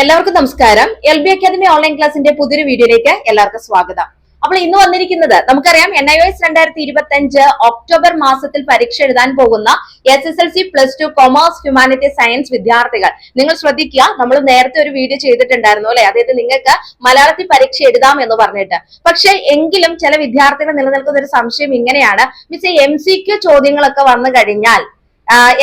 എല്ലാവർക്കും നമസ്കാരം. L B academy online ക്ലാസിന്റെ പുതിയൊരു വീഡിയോയിലേക്ക് എല്ലാവർക്കും സ്വാഗതം. അപ്പോൾ ഇന്ന് വന്നിരിക്കുന്നത് നമുക്കറിയാം എൻ ഐ എസ് രണ്ടായിരത്തി ഇരുപത്തി അഞ്ച് ഒക്ടോബർ മാസത്തിൽ പരീക്ഷ എഴുതാൻ പോകുന്ന S S L C plus two commerce humanity science വിദ്യാർത്ഥികൾ. നിങ്ങൾ ശ്രദ്ധിക്കുക നമ്മൾ നേരത്തെ ഒരു വീഡിയോ ചെയ്തിട്ടുണ്ടായിരുന്നു അല്ലെ? അതായത് നിങ്ങൾക്ക് മലയാളത്തിൽ പരീക്ഷ എഴുതാം എന്ന് പറഞ്ഞിട്ട്. പക്ഷേ എങ്കിലും ചില വിദ്യാർത്ഥികൾ നിലനിൽക്കുന്ന ഒരു സംശയം ഇങ്ങനെയാണ്. മിസ് എം സി ക്യു ചോദ്യങ്ങളൊക്കെ വന്നു കഴിഞ്ഞാൽ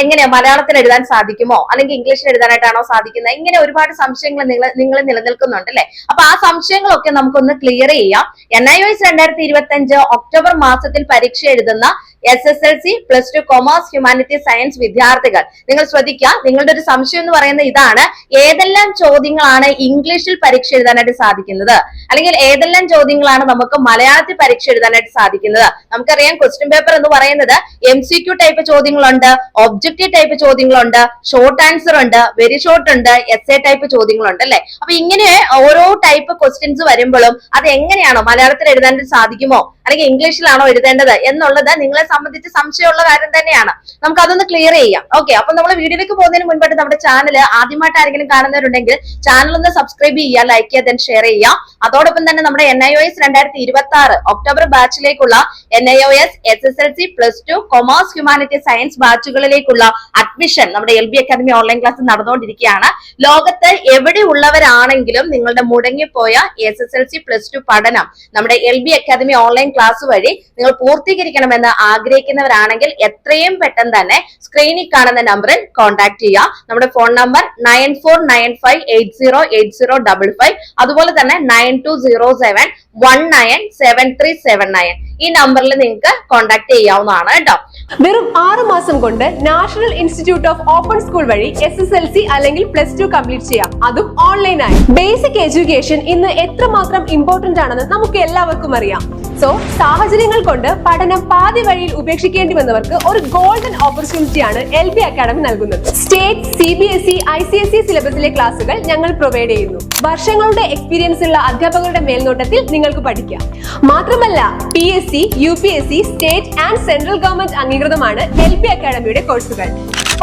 എങ്ങനെയാ മലയാളത്തിൽ എഴുതാൻ സാധിക്കുമോ? അല്ലെങ്കിൽ ഇംഗ്ലീഷിൽ എഴുതാനായിട്ടാണോ സാധിക്കുന്നത്? ഇങ്ങനെ ഒരുപാട് സംശയങ്ങൾ നിങ്ങൾ നിങ്ങൾ നിലനിൽക്കുന്നുണ്ട് അല്ലെ? അപ്പൊ ആ സംശയങ്ങളൊക്കെ നമുക്കൊന്ന് ക്ലിയർ ചെയ്യാം. എൻ ഐ എസ് രണ്ടായിരത്തി ഇരുപത്തി അഞ്ച് ഒക്ടോബർ മാസത്തിൽ പരീക്ഷ എഴുതുന്ന S S L C plus two commerce humanity science വിദ്യാർത്ഥികൾ. നിങ്ങൾ ശ്രദ്ധിക്കുക നിങ്ങളുടെ ഒരു സംശയം എന്ന് പറയുന്നത് ഇതാണ്. ഏതെല്ലാം ചോദ്യങ്ങളാണ് ഇംഗ്ലീഷിൽ പരീക്ഷ എഴുതാനായിട്ട് സാധിക്കുന്നത്? അല്ലെങ്കിൽ ഏതെല്ലാം ചോദ്യങ്ങളാണ് നമുക്ക് മലയാളത്തിൽ പരീക്ഷ എഴുതാനായിട്ട് സാധിക്കുന്നത്? നമുക്കറിയാം ക്വസ്റ്റ്യൻ പേപ്പർ എന്ന് പറയുന്നത് എം സി ക്യു ടൈപ്പ് ചോദ്യങ്ങളുണ്ട് ഒബ്ജക്റ്റീവ് ടൈപ്പ് ചോദ്യങ്ങളുണ്ട് ഷോർട്ട് ആൻസർ ഉണ്ട് വെരി ഷോർട്ട് ഉണ്ട് എസ് എ ടൈപ്പ് ചോദ്യങ്ങളുണ്ട് അല്ലെ? അപ്പൊ ഇങ്ങനെ ഓരോ ടൈപ്പ് ക്വസ്റ്റ്യൻസ് വരുമ്പോഴും അത് എങ്ങനെയാണോ മലയാളത്തിൽ എഴുതാനായിട്ട് സാധിക്കുമോ? അല്ലെങ്കിൽ ഇംഗ്ലീഷിലാണോ എഴുതേണ്ടത് എന്നുള്ളത് നിങ്ങളെ സംബന്ധിച്ച് സംശയമുള്ള കാര്യം തന്നെയാണ്. നമുക്ക് അതൊന്ന് ക്ലിയർ ചെയ്യാം. ഓക്കെ അപ്പൊ നമ്മൾ വീഡിയോയിലേക്ക് പോകുന്നതിന് മുൻപായിട്ട് നമ്മുടെ ചാനൽ ആദ്യമായിട്ട് ആരെങ്കിലും കാണുന്നവരുണ്ടെങ്കിൽ ചാനൽ ഒന്ന് സബ്സ്ക്രൈബ് ചെയ്യുക ലൈക്ക് ചെയ്യുക ദെൻ ഷെയർ ചെയ്യുക. അതോടൊപ്പം തന്നെ നമ്മുടെ എൻ ഐ ഒ എസ് രണ്ടായിരത്തി ഇരുപത്തി ആറ് October ബാച്ചിലേക്കുള്ള N I O S S S L C plus two commerce humanity science ബാച്ചുകളിലേക്കുള്ള admission നമ്മുടെ L B academy online class നടന്നുകൊണ്ടിരിക്കുകയാണ്. ലോകത്ത് എവിടെ ഉള്ളവരാണെങ്കിലും നിങ്ങളുടെ മുടങ്ങിപ്പോയ S S L C plus two പഠനം നമ്മുടെ L B academy online class വഴി നിങ്ങൾ പൂർത്തീകരിക്കണമെന്ന് ആഗ്രഹിക്കുന്നവരാണെങ്കിൽ എത്രയും പെട്ടെന്ന് തന്നെ സ്ക്രീനിൽ കാണുന്ന നമ്പറിൽ കോൺടാക്ട് ചെയ്യുക. നമ്മുടെ phone number nine four nine five eight zero eight zero double five അതുപോലെ തന്നെ nine two zero seven one nine seven three seven nine ഈ നമ്പറിൽ നിങ്ങൾക്ക് കോൺടാക്ട് ചെയ്യാവുന്നതാണ് കേട്ടോ. വെറും ആറ് മാസം കൊണ്ട് national institute of open school വഴി എസ് എസ് എൽ സി അല്ലെങ്കിൽ പ്ലസ് ടു കംപ്ലീറ്റ് ചെയ്യാം. അതും ഓൺലൈനായി. ബേസിക് എഡ്യൂക്കേഷൻ ഇന്ന് എത്രമാത്രം ഇമ്പോർട്ടന്റ് ആണെന്ന് നമുക്ക് എല്ലാവർക്കും അറിയാം. സോ സാഹചര്യങ്ങൾ കൊണ്ട് പഠനം പാതി വഴിയിൽ ഉപേക്ഷിക്കേണ്ടി വന്നവർക്ക് ഒരു ഗോൾഡൻ ഓപ്പർച്യൂണിറ്റി ആണ് എൽ ബി അക്കാഡമി നൽകുന്നത്. State C B S E I C S E സിലബസിലെ ക്ലാസുകൾ ഞങ്ങൾ പ്രൊവൈഡ് ചെയ്യുന്നു. വർഷങ്ങളുടെ എക്സ്പീരിയൻസ് ഉള്ള അധ്യാപകരുടെ മേൽനോട്ടത്തിൽ നിങ്ങൾക്ക് പഠിക്കാം. മാത്രമല്ല P S C U P S C state and central government അംഗീകൃതമാണ് L P അക്കാഡമിയുടെ കോഴ്സുകൾ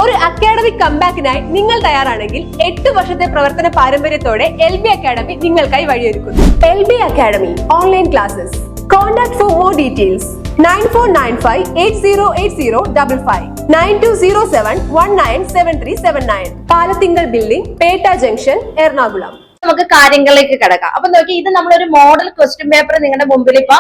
ഒരു അക്കാഡമിക് കമ്പാക്കിനായി നിങ്ങൾ തയ്യാറാണെങ്കിൽ എട്ട് വർഷത്തെ പ്രവർത്തന പാരമ്പര്യത്തോടെ എൽ ബി അക്കാഡമി നിങ്ങൾക്കായി വഴിയൊരുക്കുന്നു. L B academy online classes contact for more details nine four nine five eight zero eight zero double five nine two zero seven one nine seven three seven nine Palathinkal building Pettah junction Ernakulam. നമുക്ക് കാര്യങ്ങളിലേക്ക് കിടക്കാം. അപ്പൊ നോക്കി ഇത് നമ്മളൊരു model question paper നിങ്ങളുടെ മുമ്പിൽ ഇപ്പൊ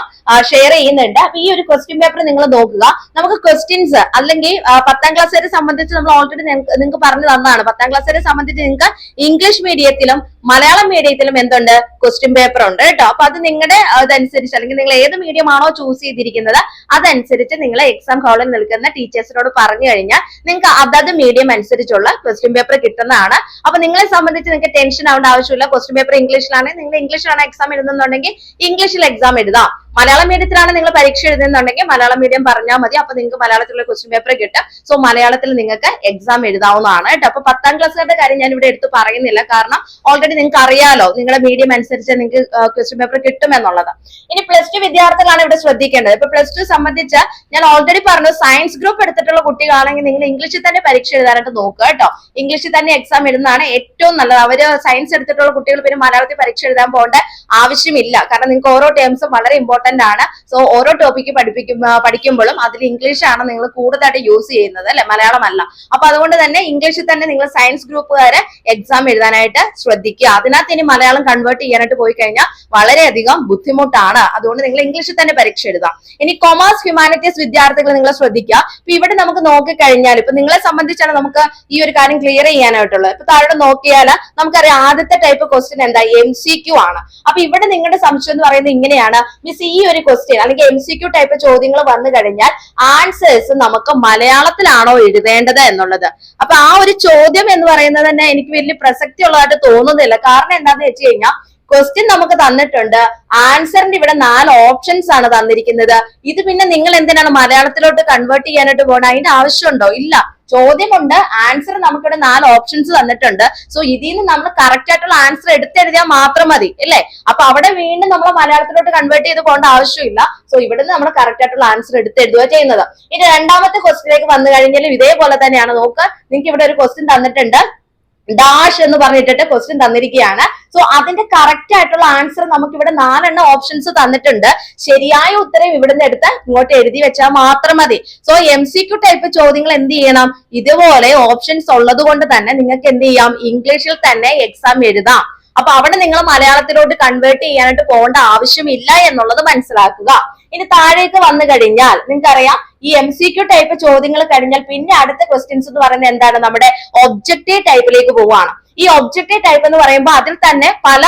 ഷെയർ ചെയ്യുന്നുണ്ട്. അപ്പൊ ഈ ഒരു ക്വസ്റ്റ്യൻ പേപ്പർ നിങ്ങൾ നോക്കുക. നമുക്ക് ക്വസ്റ്റ്യൻസ് അല്ലെങ്കിൽ പത്താം ക്ലാസ് വരെ സംബന്ധിച്ച് നമ്മൾ ഓൾറെഡി നിങ്ങൾക്ക് പറഞ്ഞു തന്നതാണ്. പത്താം ക്ലാസ് വരെ സംബന്ധിച്ച് നിങ്ങൾക്ക് ഇംഗ്ലീഷ് മീഡിയത്തിലും മലയാളം മീഡിയത്തിലും എന്തുണ്ട്? ക്വസ്റ്റ്യൻ പേപ്പർ ഉണ്ട് കേട്ടോ. അപ്പൊ അത് നിങ്ങളുടെ അതനുസരിച്ച് അല്ലെങ്കിൽ നിങ്ങൾ ഏത് മീഡിയം ആണോ ചൂസ് ചെയ്തിരിക്കുന്നത് അതനുസരിച്ച് നിങ്ങൾ എക്സാം ഹാളിൽ നിൽക്കുന്ന ടീച്ചേഴ്സിനോട് പറഞ്ഞു കഴിഞ്ഞാൽ നിങ്ങൾക്ക് അതത് മീഡിയം അനുസരിച്ചുള്ള ക്വസ്റ്റ്യൻ പേപ്പർ കിട്ടുന്നതാണ്. അപ്പൊ നിങ്ങളെ സംബന്ധിച്ച് നിങ്ങൾക്ക് ടെൻഷൻ ആവേണ്ട ആവശ്യമില്ല. ക്വസ്റ്റ്യൻ പേപ്പർ ഇംഗ്ലീഷിലാണ് നിങ്ങൾ ഇംഗ്ലീഷിലാണ് എക്സാം എഴുതുന്നുണ്ടെങ്കിൽ ഇംഗ്ലീഷിൽ എക്സാം എഴുതാം. മലയാളം മീഡിയത്തിലാണ് നിങ്ങൾ പരീക്ഷ എഴുതുന്നുണ്ടെങ്കിൽ മലയാളം മീഡിയം പറഞ്ഞാൽ മതി. അപ്പൊ നിങ്ങൾക്ക് മലയാളത്തിലുള്ള ക്വസ്റ്റ്യൻ പേപ്പർ കിട്ടും. സോ മലയാളത്തിൽ നിങ്ങൾക്ക് എക്സാം എഴുതാവുന്നതാണ് കേട്ടോ. അപ്പൊ പത്താം ക്ലാസ്സുകാരുടെ കാര്യം ഞാൻ ഇവിടെ എടുത്ത് പറയുന്നില്ല. കാരണം ഓൾറെഡി നിങ്ങൾക്ക് അറിയാലോ നിങ്ങളുടെ മീഡിയം അനുസരിച്ച് നിങ്ങൾക്ക് ക്വസ്റ്റ്യൻ പേപ്പർ കിട്ടുമെന്നുള്ളത് ഇനി പ്ലസ് ടു വിദ്യാർത്ഥികളാണ് ഇവിടെ ശ്രദ്ധിക്കേണ്ടത്. ഇപ്പൊ പ്ലസ് ടു സംബന്ധിച്ച് ഞാൻ ഓൾറെഡി പറഞ്ഞു സയൻസ് ഗ്രൂപ്പ് എടുത്തിട്ടുള്ള കുട്ടികളാണെങ്കിൽ നിങ്ങൾ ഇംഗ്ലീഷിൽ തന്നെ പരീക്ഷ എഴുതാനായിട്ട് നോക്കുക കേട്ടോ. ഇംഗ്ലീഷിൽ തന്നെ എക്സാം എഴുതുന്നതാണ് ഏറ്റവും നല്ലത്. അവർ സയൻസ് എടുത്തിട്ടുള്ള കുട്ടികൾ പിന്നെ മലയാളത്തിൽ പരീക്ഷ എഴുതാൻ പോകേണ്ട ആവശ്യമില്ല. കാരണം നിങ്ങൾക്ക് ഓരോ ടേംസും വളരെ ഇമ്പോർട്ടന്റ് ആണ്. സോ ഓരോ ടോപ്പിക്ക് പഠിപ്പിക്കും പഠിക്കുമ്പോഴും അതിൽ ഇംഗ്ലീഷ് ആണ് നിങ്ങൾ കൂടുതലായിട്ട് യൂസ് ചെയ്യുന്നത് അല്ലെ? മലയാളമല്ല. അപ്പൊ അതുകൊണ്ട് തന്നെ ഇംഗ്ലീഷിൽ തന്നെ നിങ്ങൾ സയൻസ് ഗ്രൂപ്പുകാരെ എക്സാം എഴുതാനായിട്ട് ശ്രദ്ധിക്കുക. അതിനകത്ത് ഇനി മലയാളം കൺവേർട്ട് ചെയ്യാനായിട്ട് പോയി കഴിഞ്ഞാൽ വളരെയധികം ബുദ്ധിമുട്ടാണ്. അതുകൊണ്ട് നിങ്ങൾ ഇംഗ്ലീഷിൽ തന്നെ പരീക്ഷ എഴുതാം ഇനി കൊമേഴ്സ് ഹ്യൂമാനിറ്റീസ് വിദ്യാർത്ഥികൾ നിങ്ങൾ ശ്രദ്ധിക്കുക. ഇപ്പൊ ഇവിടെ നമുക്ക് നോക്കിക്കഴിഞ്ഞാൽ ഇപ്പൊ നിങ്ങളെ സംബന്ധിച്ചാണ് നമുക്ക് ഈ ഒരു കാര്യം ക്ലിയർ ചെയ്യാനായിട്ടുള്ളത്. ഇപ്പൊ താഴെ നോക്കിയാൽ നമുക്കറിയാം ആദ്യത്തെ ടൈപ്പ് ക്വസ്റ്റ്യൻ എന്താ? എം സി ക്യു ആണ്. അപ്പൊ ഇവിടെ നിങ്ങളുടെ സംശയം എന്ന് പറയുന്നത് ഇങ്ങനെയാണ്. മിസ് ഈ ഒരു ക്വസ്റ്റ്യൻ അല്ലെങ്കിൽ എം സി ക്യു ടൈപ്പ് ചോദ്യങ്ങൾ വന്നു കഴിഞ്ഞാൽ ആൻസേഴ്സ് നമുക്ക് മലയാളത്തിലാണോ എഴുതേണ്ടത് എന്നുള്ളത്. അപ്പൊ ആ ഒരു ചോദ്യം എന്ന് പറയുന്നത് തന്നെ എനിക്ക് വലിയ പ്രസക്തി ഉള്ളതായിട്ട് തോന്നുന്നില്ല. കാരണം എന്താന്ന് വെച്ച് കഴിഞ്ഞാൽ ക്വസ്റ്റ്യൻ നമുക്ക് തന്നിട്ടുണ്ട്. ആൻസറിന്റെ ഇവിടെ നാല് ഓപ്ഷൻസ് ആണ് തന്നിരിക്കുന്നത്. ഇത് പിന്നെ നിങ്ങൾ എന്തിനാണ് മലയാളത്തിലോട്ട് കൺവേർട്ട് ചെയ്യാനായിട്ട് പോകണം അതിന്റെ ആവശ്യമുണ്ടോ? ഇല്ല. ചോദ്യമുണ്ട്. ആൻസർ നമുക്കിവിടെ നാല് ഓപ്ഷൻസ് തന്നിട്ടുണ്ട്. സോ ഇതിൽ നിന്ന് നമ്മൾ കറക്റ്റ് ആയിട്ടുള്ള ആൻസർ എടുത്തെഴുതിയാൽ മാത്രം മതി അല്ലേ? അപ്പൊ അവിടെ വീണ്ടും നമ്മൾ മലയാളത്തിലോട്ട് കൺവേർട്ട് ചെയ്ത് പോകേണ്ട ആവശ്യമില്ല. സോ ഇവിടെ നിന്ന് നമ്മൾ കറക്റ്റ് ആയിട്ടുള്ള ആൻസർ എടുത്തെഴുതുക ചെയ്യുന്നത്. ഇനി രണ്ടാമത്തെ ക്വസ്റ്റിലേക്ക് വന്നു കഴിഞ്ഞാലും ഇതേപോലെ തന്നെയാണ്. നോക്കുക നിങ്ങൾക്ക് ഇവിടെ ഒരു ക്വസ്റ്റ്യൻ തന്നിട്ടുണ്ട്. ഡാഷ് എന്ന് പറഞ്ഞിട്ടിട്ട് ക്വസ്റ്റ്യൻ തന്നിരിക്കുകയാണ്. സോ അതിന്റെ കറക്റ്റ് ആയിട്ടുള്ള ആൻസർ നമുക്ക് ഇവിടെ നാലെണ്ണം ഓപ്ഷൻസ് തന്നിട്ടുണ്ട്. ശരിയായ ഉത്തരം ഇവിടുന്ന് എടുത്ത് ഇങ്ങോട്ട് എഴുതി വെച്ചാൽ മാത്രം മതി. So M C Q type ചോദ്യങ്ങൾ എന്ത് ചെയ്യണം? ഇതുപോലെ ഓപ്ഷൻസ് ഉള്ളത് കൊണ്ട് തന്നെ നിങ്ങൾക്ക് എന്ത് ചെയ്യാം? ഇംഗ്ലീഷിൽ തന്നെ എക്സാം എഴുതാം. അപ്പൊ അവിടെ നിങ്ങൾ മലയാളത്തിലോട്ട് കൺവേർട്ട് ചെയ്യാനായിട്ട് പോകേണ്ട ആവശ്യമില്ല എന്നുള്ളത് മനസ്സിലാക്കുക. ഇനി താഴേക്ക് വന്നു കഴിഞ്ഞാൽ നിങ്ങൾക്കറിയാം ഈ എം സി ക്യു ടൈപ്പ് ചോദ്യങ്ങൾ കഴിഞ്ഞാൽ പിന്നെ അടുത്ത ക്വസ്റ്റ്യൻസ് എന്ന് പറയുന്നത് എന്താണ്? നമ്മുടെ ഒബ്ജക്റ്റീവ് ടൈപ്പിലേക്ക് പോവുകയാണ്. ഈ ഒബ്ജക്റ്റീവ് ടൈപ്പ് എന്ന് പറയുമ്പോൾ അതിൽ തന്നെ പല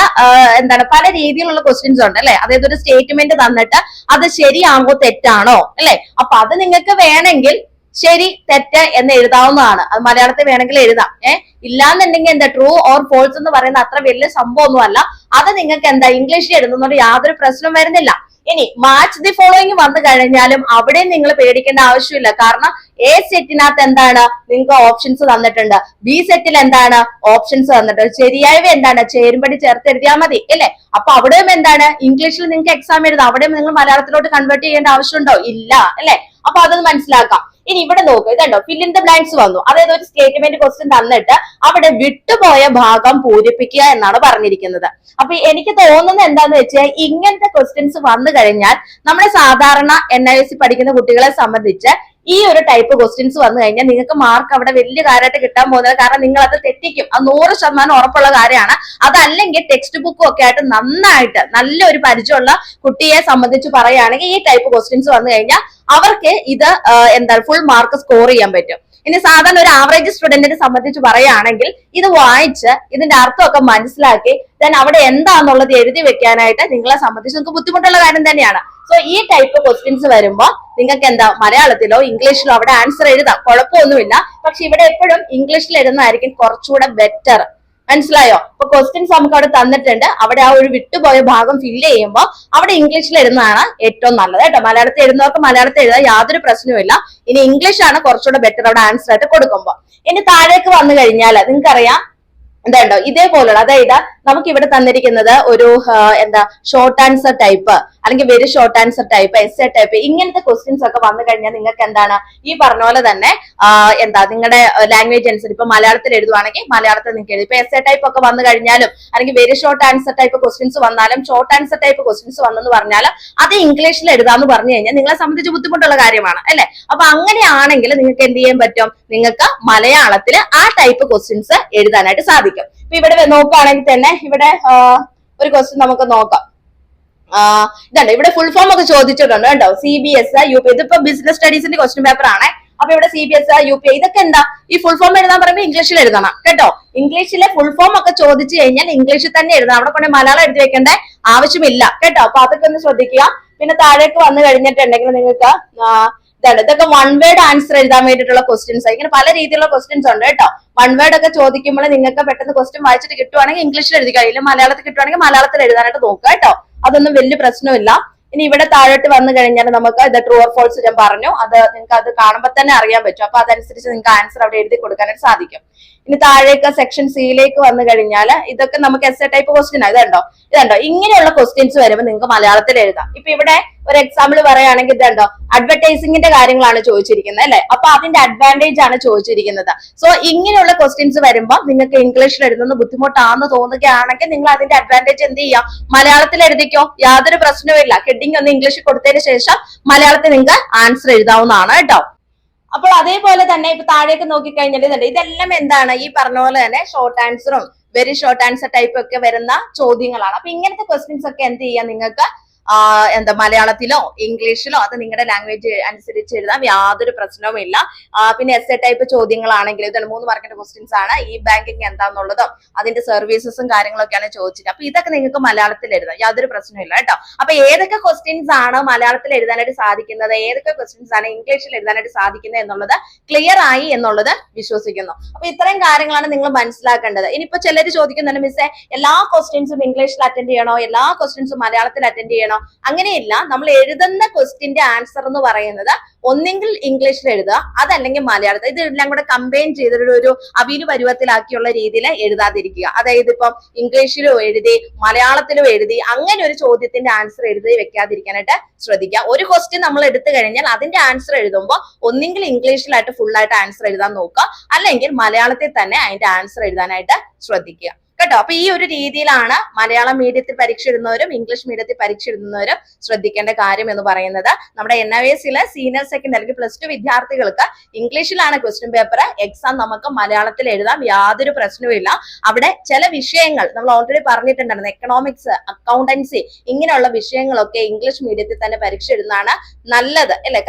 എന്താണ് പല രീതിയിലുള്ള ക്വസ്റ്റ്യൻസ് ഉണ്ട് അല്ലെ? അതായത് ഒരു സ്റ്റേറ്റ്മെന്റ് തന്നിട്ട് അത് ശരിയാണോ തെറ്റാണോ അല്ലെ? അപ്പൊ അത് നിങ്ങൾക്ക് വേണമെങ്കിൽ ശരി തെറ്റ് എന്ന് എഴുതാവുന്നതാണ്. അത് മലയാളത്തിൽ വേണമെങ്കിൽ എഴുതാം. ഏഹ് ഇല്ലാന്നുണ്ടെങ്കിൽ എന്താ ട്രൂ ഓർ ഫോൾസ് എന്ന് പറയുന്ന അത്ര വലിയ സംഭവമൊന്നുമല്ല. അത് നിങ്ങൾക്ക് എന്താ ഇംഗ്ലീഷിൽ എഴുതുന്നതുകൊണ്ട് യാതൊരു പ്രശ്നവും വരുന്നില്ല. ഇനി മാച്ച് ദി ഫോളോയിങ് വന്നു കഴിഞ്ഞാലും അവിടെ നിങ്ങൾ പേടിക്കേണ്ട ആവശ്യമില്ല. കാരണം എ സെറ്റിനകത്ത് എന്താണ് നിങ്ങൾക്ക് ഓപ്ഷൻസ് തന്നിട്ടുണ്ട്. ബി സെറ്റിൽ എന്താണ് ഓപ്ഷൻസ് തന്നിട്ടുണ്ട്. ശരിയായവ എന്താണ് ചേരുമ്പടി ചേർത്ത് എഴുതിയാൽ മതി അല്ലേ? അപ്പൊ അവിടെയും എന്താണ് ഇംഗ്ലീഷിൽ നിങ്ങൾക്ക് എക്സാം എഴുതാം. അവിടെയും നിങ്ങൾ മലയാളത്തിലോട്ട് കൺവേർട്ട് ചെയ്യേണ്ട ആവശ്യമുണ്ടോ? ഇല്ല അല്ലെ? അപ്പൊ അതൊന്ന് മനസ്സിലാക്കാം. ഇനി ഇവിടെ നോക്ക് ഇതുണ്ടോ? ഫിൽ ഇൻ ദ ബ്ലാങ്ക്സ് വന്നു. അതായത് ഒരു സ്റ്റേറ്റ്മെന്റ് ക്വസ്റ്റ്യൻ തന്നിട്ട് അവിടെ വിട്ടുപോയ ഭാഗം പൂരിപ്പിക്കുക എന്നാണ് പറഞ്ഞിരിക്കുന്നത്. അപ്പൊ എനിക്ക് തോന്നുന്നത് എന്താന്ന് വെച്ചാൽ ഇങ്ങനത്തെ ക്വസ്റ്റ്യൻസ് വന്നു കഴിഞ്ഞാൽ നമ്മുടെ സാധാരണ എൻ ഐ എസ് പഠിക്കുന്ന കുട്ടികളെ സംബന്ധിച്ച് ഈ ഒരു ടൈപ്പ് ക്വസ്റ്റ്യൻസ് വന്നു കഴിഞ്ഞാൽ നിങ്ങൾക്ക് മാർക്ക് അവിടെ വലിയ കാര്യമായിട്ട് കിട്ടാൻ പോകുന്നത് കാരണം നിങ്ങൾ അത് തെറ്റിക്കും. അത് നൂറ് ശതമാനം ഉറപ്പുള്ള കാര്യമാണ്. അതല്ലെങ്കിൽ ടെക്സ്റ്റ് ബുക്കും ഒക്കെ ആയിട്ട് നന്നായിട്ട് നല്ലൊരു പരിചയമുള്ള കുട്ടിയെ സംബന്ധിച്ച് പറയുകയാണെങ്കിൽ ഈ ടൈപ്പ് ക്വസ്റ്റ്യൻസ് വന്നു കഴിഞ്ഞാൽ അവർക്ക് ഇത് എന്താ ഫുൾ മാർക്ക് സ്കോർ ചെയ്യാൻ പറ്റും. ഇനി സാധാരണ ഒരു ആവറേജ് സ്റ്റുഡന്റിനെ സംബന്ധിച്ച് പറയുകയാണെങ്കിൽ ഇത് വായിച്ച് ഇതിന്റെ അർത്ഥമൊക്കെ മനസ്സിലാക്കി ദെൻ അവിടെ എന്താന്നുള്ളത് എഴുതി വെക്കാനായിട്ട് നിങ്ങളെ സംബന്ധിച്ച് നിങ്ങൾക്ക് ബുദ്ധിമുട്ടുള്ള കാര്യം തന്നെയാണ്. സോ ഈ ടൈപ്പ് ക്വസ്റ്റ്യൻസ് വരുമ്പോൾ നിങ്ങൾക്ക് എന്താ മലയാളത്തിലോ ഇംഗ്ലീഷിലോ അവിടെ ആൻസർ എഴുതാം. കുഴപ്പമൊന്നുമില്ല. പക്ഷെ ഇവിടെ എപ്പോഴും ഇംഗ്ലീഷിൽ എഴുതുന്നതായിരിക്കും കുറച്ചുകൂടെ ബെറ്റർ മനസ്സിലായോ? അപ്പൊ ക്വസ്റ്റ്യൻസ് നമുക്ക് അവിടെ തന്നിട്ടുണ്ട്. അവിടെ ആ ഒരു വിട്ടുപോയ ഭാഗം ഫില്ല് ചെയ്യുമ്പോൾ അവിടെ ഇംഗ്ലീഷിൽ എഴുതുന്നതാണ് ഏറ്റവും നല്ലത് കേട്ടോ. മലയാളത്തിൽ എഴുതുന്നവർക്ക് മലയാളത്തിൽ എഴുതാൻ യാതൊരു പ്രശ്നവുമില്ല ഇനി ഇംഗ്ലീഷ് ആണ് കുറച്ചുകൂടെ ബെറ്റർ അവിടെ ആൻസർ ആയിട്ട് കൊടുക്കുമ്പോൾ ഇനി താഴേക്ക് വന്നു കഴിഞ്ഞാൽ നിങ്ങൾക്കറിയാം. എന്താണ്ടോ ഇതേപോലുള്ള അതായത് നമുക്ക് ഇവിടെ തന്നിരിക്കുന്നത് ഒരു എന്താ ഷോർട്ട് ആൻസർ ടൈപ്പ് അല്ലെങ്കിൽ very short answer type S A type ഇങ്ങനത്തെ ക്വസ്റ്റ്യൻസ് ഒക്കെ വന്നു കഴിഞ്ഞാൽ നിങ്ങൾക്ക് എന്താണ്? ഈ പറഞ്ഞ പോലെ തന്നെ എന്താ നിങ്ങളുടെ ലാംഗ്വേജ് അനുസരിച്ച് ഇപ്പൊ മലയാളത്തിൽ എഴുതുവാണെങ്കിൽ മലയാളത്തിൽ നിങ്ങൾക്ക് എഴുതി. ഇപ്പൊ എസ് എ ടൈപ്പ് ഒക്കെ വന്നു കഴിഞ്ഞാലും അല്ലെങ്കിൽ very short answer type questions വന്നാലും ഷോർട്ട് ആൻസർ ടൈപ്പ് ക്വസ്റ്റ്യൻസ് വന്നെന്ന് പറഞ്ഞാൽ അത് ഇംഗ്ലീഷിൽ എഴുതാന്ന് പറഞ്ഞു കഴിഞ്ഞാൽ നിങ്ങളെ സംബന്ധിച്ച് ബുദ്ധിമുട്ടുള്ള കാര്യമാണ് അല്ലെ? അപ്പൊ അങ്ങനെയാണെങ്കിൽ നിങ്ങൾക്ക് എന്ത് ചെയ്യാൻ പറ്റും? നിങ്ങൾക്ക് മലയാളത്തിൽ ആ ടൈപ്പ് ക്വസ്റ്റ്യൻസ് എഴുതാനായിട്ട് സാധിക്കും. ഇപ്പൊ ഇവിടെ നോക്കുകയാണെങ്കിൽ തന്നെ ഇവിടെ ഒരു ക്വസ്റ്റ്യൻ നമുക്ക് നോക്കാം. ഇതുണ്ട്. ഇവിടെ ഫുൾ ഫോം ഒക്കെ ചോദിച്ചിട്ടുണ്ട് കേട്ടോ. C B S U P ഇതിപ്പോ ബിസിനസ് സ്റ്റഡീസിന്റെ ക്വസ്റ്റ്യൻ പേപ്പർ ആണ്. അപ്പൊ ഇവിടെ C B S U P ഇതൊക്കെ എന്താ? ഈ ഫുൾ ഫോം എഴുതാൻ പറയുമ്പോൾ ഇംഗ്ലീഷിൽ എഴുതണം കേട്ടോ. ഇംഗ്ലീഷിലെ ഫുൾ ഫോം ഒക്കെ ചോദിച്ചു കഴിഞ്ഞാൽ ഇംഗ്ലീഷിൽ തന്നെ എഴുതണം. അവിടെ കൊണ്ട് മലയാളം എഴുതി വെക്കേണ്ട ആവശ്യമില്ല കേട്ടോ. അപ്പൊ അതൊക്കെ ഒന്ന് ശ്രദ്ധിക്കുക. പിന്നെ താഴേക്ക് വന്നു കഴിഞ്ഞിട്ടുണ്ടെങ്കിൽ നിങ്ങൾക്ക് ഇതാണ്. ഇതൊക്കെ വൺ വേർഡ് ആൻസർ എഴുതാൻ വേണ്ടിയിട്ടുള്ള ക്വസ്റ്റ്യൻസ് ഇങ്ങനെ പല രീതിയിലുള്ള ക്വസ്റ്റ്യൻസ് ഉണ്ട് കേട്ടോ. വൺ വേർഡ് ഒക്കെ ചോദിക്കുമ്പോൾ നിങ്ങൾക്ക് പെട്ടെന്ന് ക്വസ്റ്റ്യൻ വായിച്ചിട്ട് കിട്ടുവാണെങ്കിൽ ഇംഗ്ലീഷിൽ എഴുതി കഴിയില്ല മലയാളത്തിൽ കിട്ടുവാണെങ്കിൽ മലയാളത്തിൽ എഴുതാനായിട്ട് നോക്കുക കേട്ടോ. അതൊന്നും വലിയ പ്രശ്നമില്ല. ഇനി ഇവിടെ താഴോട്ട് വന്നു കഴിഞ്ഞാൽ നമുക്ക് ഇത് ട്രൂ ഓർ ഫോൾസ് ഞാൻ പറഞ്ഞു. അത് നിങ്ങൾക്ക് അത് കാണുമ്പോൾ തന്നെ അറിയാൻ പറ്റും. അപ്പൊ അതനുസരിച്ച് നിങ്ങൾക്ക് ആൻസർ അവിടെ എഴുതി കൊടുക്കാനായിട്ട് സാധിക്കും. ഇനി താഴേക്ക് സെക്ഷൻ സിയിലേക്ക് വന്നു കഴിഞ്ഞാൽ ഇതൊക്കെ നമുക്ക് എസ് എ ടൈപ്പ് ക്വസ്റ്റ്യൻ ആണ് ഇതുണ്ടോ? ഇതുണ്ടോ? ഇങ്ങനെയുള്ള ക്വസ്റ്റ്യൻസ് വരുമ്പോൾ നിങ്ങൾക്ക് മലയാളത്തിൽ എഴുതാം. ഇപ്പൊ ഇവിടെ ഒരു എക്സാമ്പിൾ പറയുകയാണെങ്കിൽ ഇതുണ്ടോ? അഡ്വർടൈസിംഗിന്റെ കാര്യങ്ങളാണ് ചോദിച്ചിരിക്കുന്നത് അല്ലെ? അപ്പൊ അതിന്റെ അഡ്വാന്റേജ് ആണ് ചോദിച്ചിരിക്കുന്നത്. സോ ഇങ്ങനെയുള്ള ക്വസ്റ്റ്യൻസ് വരുമ്പോൾ നിങ്ങൾക്ക് ഇംഗ്ലീഷിൽ എഴുതുന്ന ബുദ്ധിമുട്ടാണെന്ന് തോന്നുകയാണെങ്കിൽ നിങ്ങൾ അതിന്റെ അഡ്വാന്റേജ് എന്ത് ചെയ്യാം? മലയാളത്തിൽ എഴുതിക്കോ? യാതൊരു പ്രശ്നവുമില്ല. ഹെഡിങ് ഒന്ന് ഇംഗ്ലീഷിൽ കൊടുത്തതിന് ശേഷം മലയാളത്തിൽ നിങ്ങൾക്ക് ആൻസർ എഴുതാവുന്നതാണ് കേട്ടോ. അപ്പോൾ അതേപോലെ തന്നെ ഇപ്പൊ താഴേക്ക് നോക്കിക്കഴിഞ്ഞാൽ കഴിഞ്ഞാൽ ഇതെല്ലാം എന്താണ്? ഈ പറഞ്ഞ പോലെ തന്നെ ഷോർട്ട് ആൻസറും വെരി ഷോർട്ട് ആൻസർ ടൈപ്പ് ഒക്കെ വരുന്ന ചോദ്യങ്ങളാണ്. അപ്പൊ ഇങ്ങനത്തെ ക്വസ്റ്റ്യൻസ് ഒക്കെ എന്ത് ചെയ്യാം നിങ്ങൾക്ക് എന്താ മലയാളത്തിലോ ഇംഗ്ലീഷിലോ അത് നിങ്ങളുടെ ലാംഗ്വേജ് അനുസരിച്ച് എഴുതാം യാതൊരു പ്രശ്നവുമില്ല പിന്നെ എസ് എ ടൈപ്പ് ചോദ്യങ്ങളാണെങ്കിൽ ഇതാണ് മൂന്ന് മാർക്കിന്റെ ക്വസ്റ്റ്യൻസ് ആണ്. ഈ ബാങ്കിങ് എന്താന്നുള്ളതും അതിന്റെ സർവീസസും കാര്യങ്ങളൊക്കെയാണ് ചോദിച്ചത് അപ്പൊ ഇതൊക്കെ നിങ്ങൾക്ക് മലയാളത്തിൽ എഴുതാം യാതൊരു പ്രശ്നമില്ല കേട്ടോ. അപ്പൊ ഏതൊക്കെ ക്വസ്റ്റ്യൻസ് ആണ് മലയാളത്തിൽ എഴുതാനായിട്ട് സാധിക്കുന്നത്? ഏതൊക്കെ ക്വസ്റ്റ്യൻസ് ആണ് ഇംഗ്ലീഷിൽ എഴുതാനായിട്ട് സാധിക്കുന്നത് എന്നുള്ളത് ക്ലിയർ ആയി എന്നുള്ളത് വിശ്വസിക്കുന്നു. അപ്പൊ ഇത്രയും കാര്യങ്ങളാണ് നിങ്ങൾ മനസ്സിലാക്കേണ്ടത്. ഇനിയിപ്പോ ചിലർ ചോദിക്കുന്നുണ്ട് മിസ്സേ എല്ലാ ക്വസ്റ്റ്യൻസും ഇംഗ്ലീഷിൽ അറ്റൻഡ് ചെയ്യണോ? എല്ലാ ക്വസ്റ്റ്യൻസും മലയാളത്തിൽ അറ്റൻഡ് ചെയ്യണോ? പഠിക്കണം അങ്ങനെയില്ല നമ്മൾ എഴുതുന്ന ക്വസ്റ്റിന്റെ ആൻസർ എന്ന് പറയുന്നത് ഒന്നെങ്കിൽ ഇംഗ്ലീഷിൽ എഴുതുക അതല്ലെങ്കിൽ മലയാളത്തിൽ. ഇതെല്ലാം കൂടെ കമ്പൈൻ ചെയ്തിട്ട് ഒരു അവിയൽ പരുവത്തിലാക്കിയുള്ള രീതിയിൽ എഴുതാതിരിക്കുക. അതായത് ഇപ്പം ഇംഗ്ലീഷിലോ എഴുതി മലയാളത്തിലോ എഴുതി അങ്ങനെ ഒരു ചോദ്യത്തിന്റെ ആൻസർ എഴുതി വെക്കാതിരിക്കാനായിട്ട് ശ്രദ്ധിക്കുക. ഒരു ക്വസ്റ്റ്യൻ നമ്മൾ എടുത്തു കഴിഞ്ഞാൽ അതിന്റെ ആൻസർ എഴുതുമ്പോൾ ഒന്നെങ്കിൽ ഇംഗ്ലീഷിലായിട്ട് ഫുൾ ആയിട്ട് ആൻസർ എഴുതാൻ നോക്കുക. അല്ലെങ്കിൽ മലയാളത്തിൽ തന്നെ അതിന്റെ ആൻസർ എഴുതാനായിട്ട് ശ്രദ്ധിക്കുക. കേട്ടോ? അപ്പൊ ഈ ഒരു രീതിയിലാണ് മലയാളം മീഡിയത്തിൽ പരീക്ഷ എഴുതുന്നവരും ഇംഗ്ലീഷ് മീഡിയത്തിൽ പരീക്ഷ എഴുതുന്നവരും ശ്രദ്ധിക്കേണ്ട കാര്യം എന്ന് പറയുന്നത്. നമ്മുടെ എൻ ഐ എസിലെ സീനിയർ സെക്കൻഡ് അല്ലെങ്കിൽ പ്ലസ് ടു വിദ്യാർത്ഥികൾക്ക് ഇംഗ്ലീഷിലാണ് ക്വസ്റ്റ്യൻ പേപ്പർ എക്സാം നമുക്ക് മലയാളത്തിൽ എഴുതാം. യാതൊരു പ്രശ്നവുമില്ല അവിടെ ചില വിഷയങ്ങൾ നമ്മൾ ഓൾറെഡി പറഞ്ഞിട്ടുണ്ടായിരുന്നു. എക്കണോമിക്സ് അക്കൗണ്ടൻസി ഇങ്ങനെയുള്ള വിഷയങ്ങളൊക്കെ ഇംഗ്ലീഷ് മീഡിയത്തിൽ തന്നെ പരീക്ഷ എഴുതുന്നതാണ് നല്ലത്. അല്ലെ?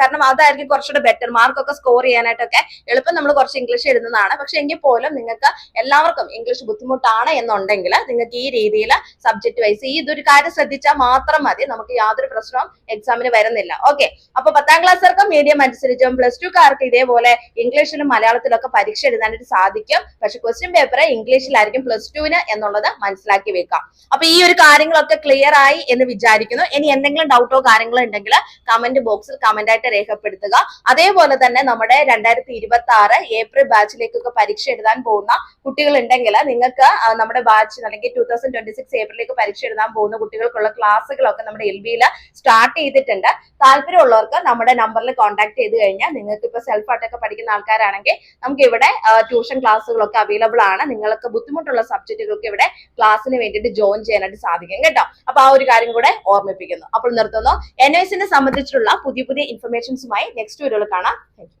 കാരണം അതായിരിക്കും കുറച്ചുകൂടെ ബെറ്റർ മാർക്കൊക്കെ സ്കോർ ചെയ്യാനായിട്ടൊക്കെ എളുപ്പം നമ്മൾ കുറച്ച് ഇംഗ്ലീഷ് എഴുതുന്നതാണ്. പക്ഷെ എങ്കിൽ പോലും നിങ്ങൾക്ക് എല്ലാവർക്കും ഇംഗ്ലീഷ് ബുദ്ധിമുട്ടാണ് എന്നുണ്ടെങ്കിൽ നിങ്ങൾക്ക് ഈ രീതിയിൽ സബ്ജക്ട് വൈസ് ഈ ഇതൊരു കാര്യം ശ്രദ്ധിച്ചാൽ മാത്രം മതി. നമുക്ക് യാതൊരു പ്രശ്നവും എക്സാമിന് വരുന്നില്ല. ഓക്കെ അപ്പൊ പത്താം ക്ലാസ്സുകാർക്ക് മീഡിയം അനുസരിച്ചും പ്ലസ് ടു കാർക്ക് ഇതേപോലെ ഇംഗ്ലീഷിലും മലയാളത്തിലും ഒക്കെ പരീക്ഷ എഴുതാനായിട്ട് സാധിക്കും. പക്ഷെ ക്വസ്റ്റ്യൻ പേപ്പർ ഇംഗ്ലീഷിലായിരിക്കും പ്ലസ് ടുവിന് എന്നുള്ളത് മനസ്സിലാക്കി വെക്കാം. അപ്പൊ ഈ ഒരു കാര്യങ്ങളൊക്കെ ക്ലിയർ ആയി എന്ന് വിചാരിക്കുന്നു. ഇനി എന്തെങ്കിലും ഡൗട്ടോ കാര്യങ്ങളോ ഉണ്ടെങ്കിൽ കമന്റ് ബോക്സിൽ കമന്റ് ആയിട്ട് രേഖപ്പെടുത്തുക. അതേപോലെ തന്നെ നമ്മുടെ രണ്ടായിരത്തി ഇരുപത്തി ആറ് ഏപ്രിൽ ബാച്ചിലേക്കൊക്കെ പരീക്ഷ എഴുതാൻ പോകുന്ന കുട്ടികൾ ഉണ്ടെങ്കിൽ നിങ്ങൾക്ക് നമ്മുടെ ബാച്ച് അല്ലെങ്കിൽ ടൂ തൗസൻഡ് ട്വന്റി സിക്സ് ഏപ്രിലേക്ക് പരീക്ഷ എഴുതാൻ പോകുന്ന കുട്ടികൾക്കുള്ള ക്ലാസ്സുകളൊക്കെ നമ്മുടെ എൽ ബിയിൽ സ്റ്റാർട്ട് ചെയ്തിട്ടുണ്ട്. താല്പര്യമുള്ളവർക്ക് നമ്മുടെ നമ്പറിൽ കോൺടാക്ട് ചെയ്ത് കഴിഞ്ഞാൽ നിങ്ങൾക്ക് ഇപ്പൊ സെൽഫ് ആയിട്ടൊക്കെ പഠിക്കുന്ന ആൾക്കാരാണെങ്കിൽ നമുക്ക് ഇവിടെ ട്യൂഷൻ ക്ലാസ്സുകളൊക്കെ അവൈലബിൾ ആണ്. നിങ്ങൾക്ക് ബുദ്ധിമുട്ടുള്ള സബ്ജക്റ്റുകൾക്ക് ഇവിടെ ക്ലാസ്സിന് വേണ്ടിയിട്ട് ജോയിൻ ചെയ്യാനായിട്ട് സാധിക്കും കേട്ടോ. അപ്പൊ ആ ഒരു കാര്യം കൂടെ ഓർമ്മിപ്പിക്കുന്നു. അപ്പോൾ നിർത്തുന്നു. എൻ എസിനെ സംബന്ധിച്ചിട്ടുള്ള പുതിയ പുതിയ ഇൻഫർമേഷൻസുമായി നെക്സ്റ്റ് വീഡിയോയിൽ കാണാം. താങ്ക്